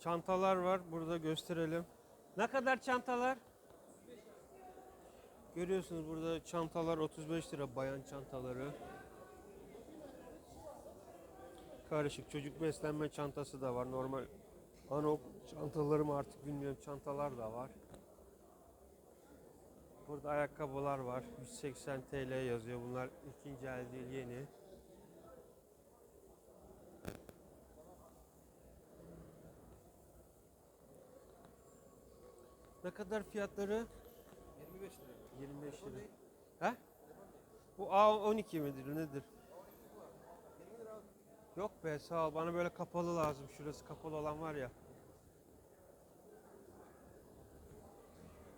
Çantalar var. Burada gösterelim. Ne kadar çantalar? Görüyorsunuz burada çantalar 35 lira bayan çantaları. Karışık çocuk beslenme çantası da var. Normal anaokul çantaları mı artık bilmiyorum çantalar da var. Burada ayakkabılar var. 180 TL yazıyor. Bunlar ikinci el değil yeni. Ne kadar fiyatları? 25 lira. 25 lira. He? Bu A12 midir nedir? Yok be sağ ol. Bana böyle kapalı lazım. Şurası kapalı olan var ya.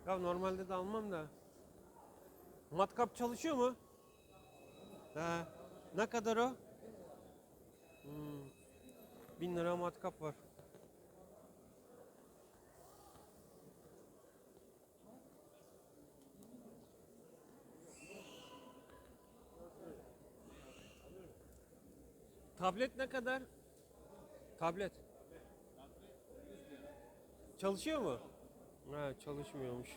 Ya normalde de almam da. Matkap çalışıyor mu? He. Ne kadar o? Hmm. 1000 lira matkap var. Tablet ne kadar? Tablet. Çalışıyor mu? Ha, çalışmıyormuş.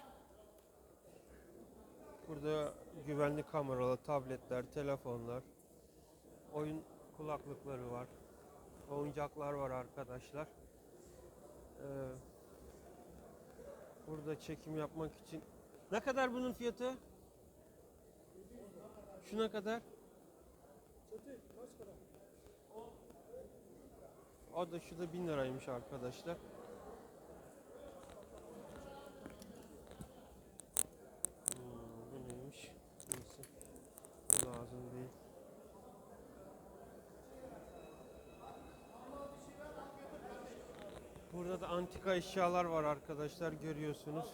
Burada güvenlik kameralı tabletler, telefonlar, oyun kulaklıkları var. Oyuncaklar var arkadaşlar. Ee, burada çekim yapmak için ne kadar bunun fiyatı? Şuna kadar? O da şu da 1000 liraymış arkadaşlar. Hmm, bu lazım değil. Burada da antika eşyalar var arkadaşlar görüyorsunuz.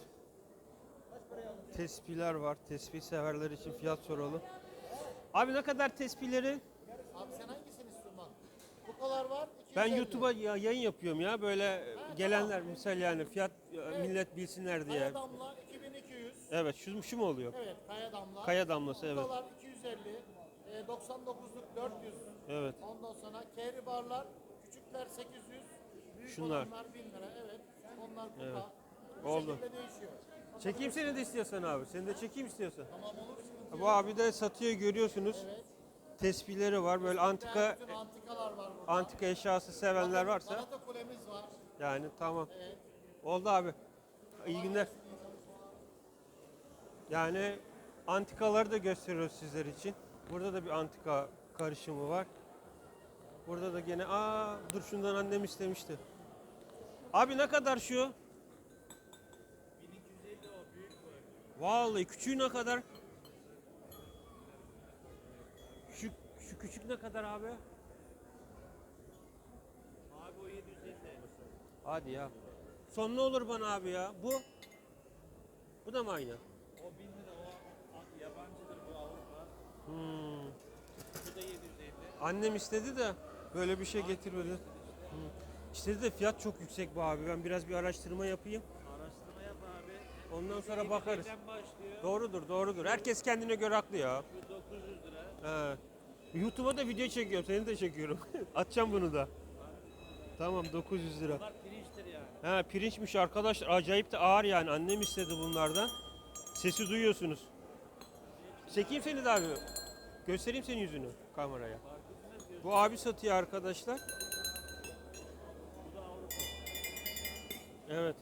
Tespiler var. Tespih severler için fiyat soralım. Abi ne kadar tespihleri? Abi sen hangisini istiyorsun bak? Kupalar var. Ben 250. YouTube'a ya- yayın yapıyorum ya böyle gelenler misal yani fiyat e, millet bilsinler diye. Kaya damla 2200. Evet şu, şu mu oluyor? Evet kaya damla. Kaya damlası evet. Kupalar 250. E, 99'luk 400. Evet. Ondan sonra kehri barlar küçükler 800. Büyük Şunlar. olanlar 1000 lira evet. Onlar kupa. Evet. Bu Oldu. şekilde değişiyor. Çekeyim seni de istiyorsan abi. Seni de çekeyim istiyorsan. Tamam olur Bu abi de satıyor görüyorsunuz. Evet. Tespihleri var böyle antika Bütün antikalar var burada. antika eşyası sevenler varsa Galata kulemiz var. yani tamam. Evet. Oldu abi. İyi günler. Yani antikaları da gösteriyoruz sizler için. Burada da bir antika karışımı var. Burada da gene aa dur şundan annem istemişti. Abi ne kadar şu? 1250 o büyük Vallahi küçüğü ne kadar? Şu şu küçük ne kadar abi? Abi o 750. Hadi ya. Son ne olur bana abi ya? Bu? Bu da mı aynı? O 1000 lira o yabancıdır bu Avrupa. Hmm. Bu da 750. Annem istedi de böyle bir şey getirmedi. Hmm. İstedi de fiyat çok yüksek bu abi. Ben biraz bir araştırma yapayım. Araştırma yap abi. Ondan sonra bakarız. 750'den başlıyor. Doğrudur, doğrudur. Herkes kendine göre haklı ya. Bu 900 lira. He. YouTube'a da video çekiyorum. Seni de çekiyorum. Atacağım bunu da. Tamam 900 lira. Bunlar pirinçtir yani. He pirinçmiş arkadaşlar. Acayip de ağır yani. Annem istedi bunlardan. Sesi duyuyorsunuz. Çekeyim seni de abi. Göstereyim senin yüzünü kameraya. Bu abi satıyor arkadaşlar. Evet.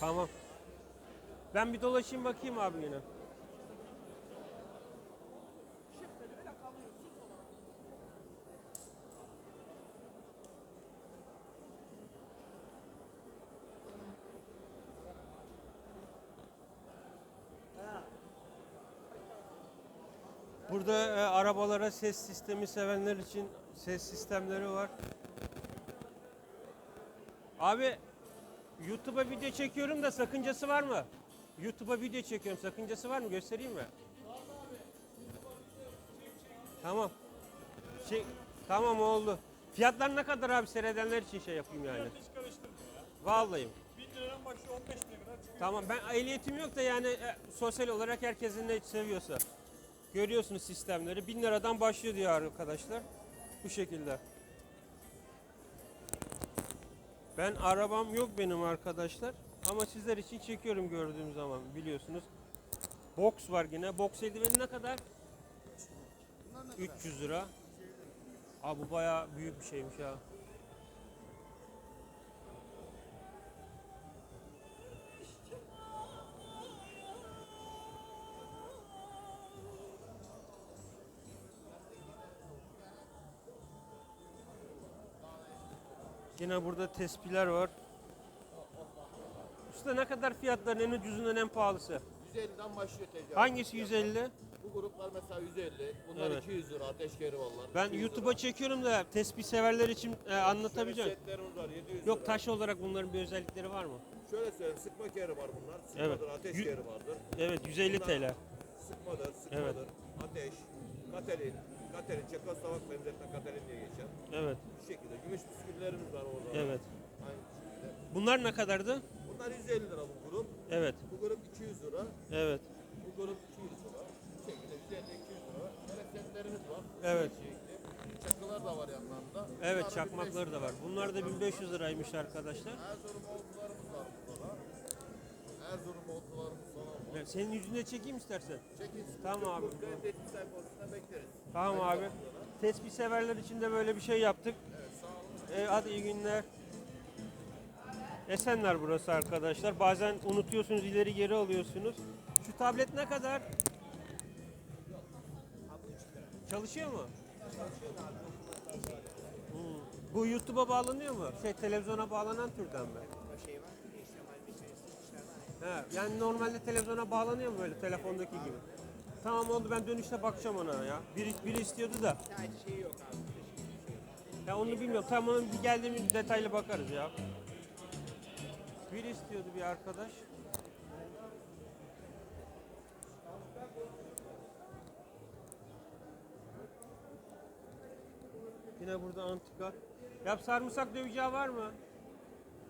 Tamam. Ben bir dolaşayım bakayım abi yine. Burada e, arabalara ses sistemi sevenler için ses sistemleri var. Abi YouTube'a video çekiyorum da sakıncası var mı? YouTube'a video çekiyorum. Sakıncası var mı? Göstereyim mi? Tamam. Şey, tamam oldu. Fiyatlar ne kadar abi seyredenler için şey yapayım yani. Hiç karıştırma ya. Vallahi. 1000 liradan başlıyor 15 liraya kadar çıkıyor. Tamam ben ehliyetim yok da yani e, sosyal olarak herkesin ne seviyorsa. Görüyorsunuz sistemleri. 1000 liradan başlıyor diyor arkadaşlar. Bu şekilde. Ben arabam yok benim arkadaşlar. Ama sizler için çekiyorum gördüğüm zaman biliyorsunuz. Box var yine. Box eldiveni ne kadar? Bunlar ne kadar? 300 lira. Abi bu bayağı büyük bir şeymiş ha. Yine burada tespiler var. Usta ne kadar fiyatların en ucuzundan en pahalısı? 150'den başlıyor tecavüz. Hangisi 150? Bu gruplar mesela 150. Bunlar Evet. 200 lira. Ateş kerivallar. Ben 200 YouTube'a çekiyorum da tespih severler için e, anlatabileceğim. Setlerimiz var 700 Yok lira. taş olarak bunların bir özellikleri var mı? Şöyle söyleyeyim sıkma keri var bunlar. Evet. Sıkmadır, ateş Yü- keri vardır. Evet 150 TL. Sıkmadır, sıkmadır. Ateş, katerin, katerin, Çekoslovak benzetme katerin diye geçer. Evet. Bu şekilde. Gümüş bisküvilerimiz var orada. Evet. Aynı şekilde. Bunlar ne kadardı? Bunlar 150 lira bu grup. Evet. Bu grup 200 lira. Evet. Bu grup 200 lira. Bu şekilde 150-200 lira. Böyle setlerimiz var. Evet. Çeşitli. Çakılar da var yanlarında. Evet Bunlar çakmakları da var. 1500 Bunlar da 1500 liraymış arkadaşlar. Erzurum oltularımız var burada da. Erzurum oltularımız var. Evet, Senin yüzünde çekeyim istersen. Çekin. Tamam abi. Sayfasında bekleriz. Tamam abi. Tespih severler için de böyle bir şey yaptık. Evet sağ olun. E, hadi iyi günler. Esenler burası arkadaşlar. Bazen unutuyorsunuz ileri geri alıyorsunuz. Şu tablet ne kadar? Çalışıyor mu? Hmm. Bu YouTube'a bağlanıyor mu? Şey televizyona bağlanan türden mi? He, yani normalde televizyona bağlanıyor mu böyle telefondaki gibi? Tamam oldu ben dönüşte bakacağım ona ya. Biri, biri istiyordu da. Ya onu bilmiyorum. Tamam onu bir geldiğimiz detaylı bakarız ya. Biri istiyordu bir arkadaş. Yine burada antika. Ya sarımsak döveceği var mı?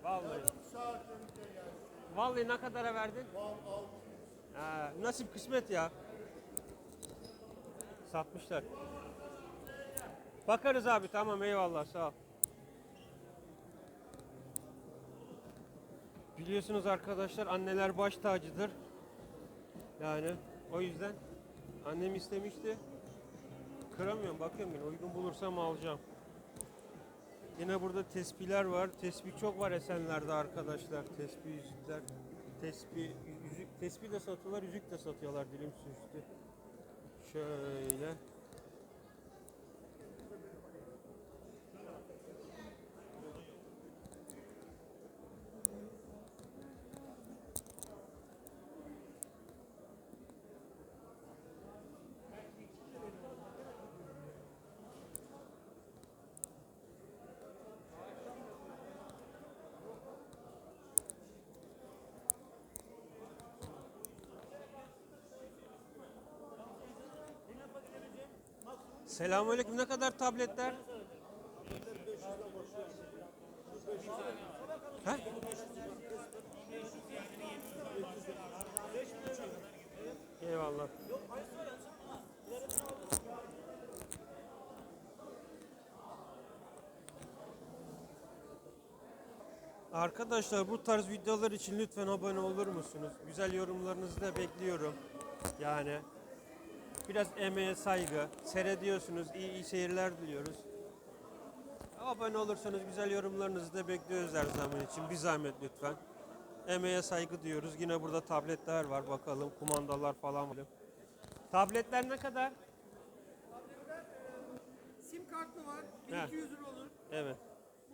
Vallahi. Vallahi ne kadara verdin? Ha, nasip kısmet ya. Satmışlar. Bakarız abi tamam eyvallah sağ ol. Biliyorsunuz arkadaşlar anneler baş tacıdır. Yani o yüzden annem istemişti. Kıramıyorum bakıyorum yine uygun bulursam alacağım. Yine burada tespihler var. Tespih çok var Esenler'de arkadaşlar. Tespih yüzükler. Tespih, yüzük, tespih de satıyorlar, yüzük de satıyorlar dilim süslü. Şöyle. Selamünaleyküm. Ne kadar tabletler? Ha? Eyvallah. Arkadaşlar bu tarz videolar için lütfen abone olur musunuz? Güzel yorumlarınızı da bekliyorum. Yani Biraz emeğe saygı. Seyrediyorsunuz. iyi iyi seyirler diliyoruz. Abone olursanız güzel yorumlarınızı da bekliyoruz her zaman için. Bir zahmet lütfen. Emeğe saygı diyoruz. Yine burada tabletler var. Bakalım kumandalar falan var. Tabletler ne kadar? Sim kartlı var. He. 1200 lira olur. Evet.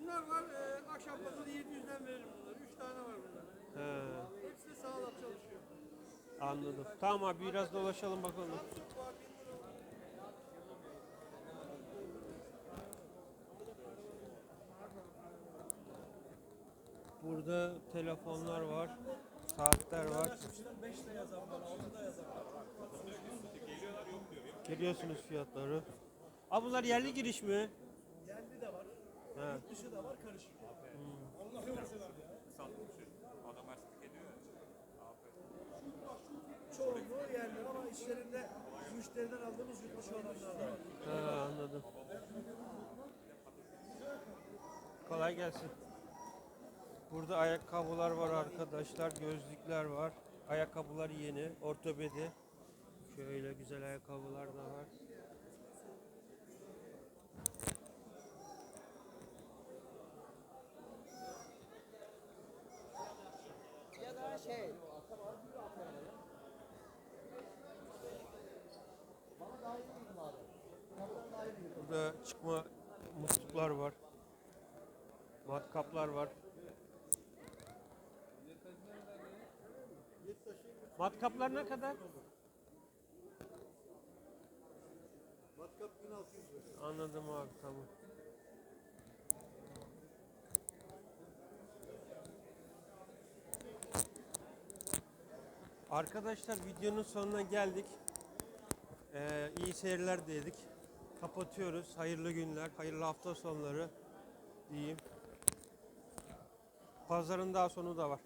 Bunlar var. E, akşam pazarı 700'den veririm bunları. 3 tane var bunlar. He, Hepsi de sağlam çalışıyor. anladım. Tamam abi biraz dolaşalım bakalım. Süt var 1000 lira. Burada telefonlar var. Saatler var. Görüyorsunuz fiyatları. Abi bunlar yerli giriş mi? Yerli de var. He. Dışı da var karışık. Çoğunluğu yerli ama içlerinde müşteriden aldığımız yurt dışı olanlar var. Ha, anladım. Kolay gelsin. Burada ayakkabılar var arkadaşlar, gözlükler var. Ayakkabılar yeni, ortopedi. Şöyle güzel ayakkabılar da var. Ya da şey. Burada çıkma musluklar var. Matkaplar var. Matkaplar ne kadar? Matkap 1600 lira. Anladım abi tamam. Arkadaşlar videonun sonuna geldik. Ee, iyi seyirler dedik. Kapatıyoruz. Hayırlı günler, hayırlı hafta sonları diyeyim. Pazarın daha sonu da var.